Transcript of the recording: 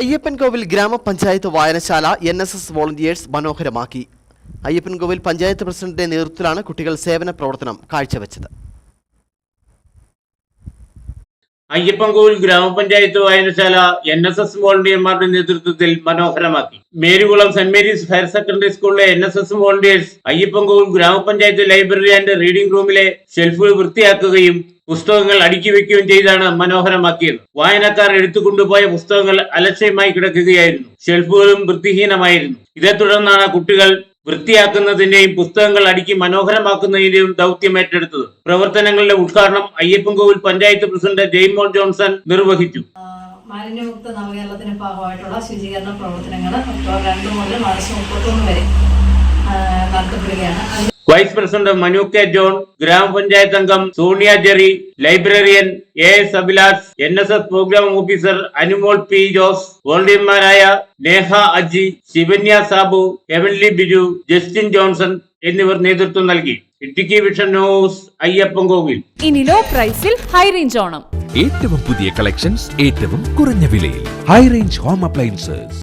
അയ്യപ്പൻകോവിൽ ഗ്രാമപഞ്ചായത്ത് വായനശാല N S S volunteers മനോഹരമാക്കി. അയ്യപ്പൻകോവിൽ പഞ്ചായത്ത് പ്രസിഡന്റിന്റെ നേതൃത്വത്തിലാണ് കുട്ടികൾ സേവന പ്രവർത്തനം കാഴ്ചവെച്ചത്. അയ്യപ്പൻകോവിൽ ഗ്രാമപഞ്ചായത്ത് വായനശാല എൻ എസ് എസ് വോളണ്ടിയർമാരുടെ നേതൃത്വത്തിൽ മനോഹരമാക്കി. Merukulam saint Mary's higher secondary സ്കൂളിലെ N S S volunteers Ayyappankovil ഗ്രാമപഞ്ചായത്ത് ലൈബ്രറി ആൻഡ് റീഡിംഗ് റൂമിലെ ഷെൽഫുകൾ വൃത്തിയാക്കുകയും പുസ്തകങ്ങൾ അടുക്കി വെക്കുകയും ചെയ്താണ് മനോഹരമാക്കിയത്. വായനക്കാർ എടുത്തുകൊണ്ടുപോയ പുസ്തകങ്ങൾ അലക്ഷ്യമായി കിടക്കുകയായിരുന്നു. ഷെൽഫുകളും വൃത്തിഹീനമായിരുന്നു. ഇതേ തുടർന്നാണ് കുട്ടികൾ വൃത്തിയാക്കുന്നതിന്റെയും പുസ്തകങ്ങൾ അടുക്കി മനോഹരമാക്കുന്നതിന്റെയും ദൗത്യം ഏറ്റെടുത്തത്. പ്രവർത്തനങ്ങളുടെ ഉദ്ഘാടനം അയ്യപ്പൻകോവിൽ പഞ്ചായത്ത് പ്രസിഡന്റ് ജെയ്മോൾ ജോൺസൺ നിർവഹിച്ചു. മാലിന്യമുക്ത നവകേരളത്തിന്റെ ഭാഗമായിട്ടുള്ള ശുചീകരണ പ്രവർത്തനങ്ങൾ ഒക്ടോബർ മുതൽ മാർച്ച് മുപ്പത്തൊന്ന് വരെ നടത്തപ്പെടുകയാണ്. Vice president Manu K John ഗ്രാമപഞ്ചായത്ത് അംഗം Sonia Jerry librarian A S Abhilash N S S program officer Anumol P Jose വോളണ്ടിയർമാരായ Neha Aji Shivanya Sabu Evanly Biju Justin Johnson എന്നിവർ നേതൃത്വം നൽകി. ഇടുക്കി വിഷൻ ന്യൂസ് അയ്യപ്പൻകോവിൽ ഇനി low പ്രൈസിൽ high range Onam. ഏറ്റവും പുതിയ collections ഏറ്റവും കുറഞ്ഞ വിലയിൽ. High range home appliances.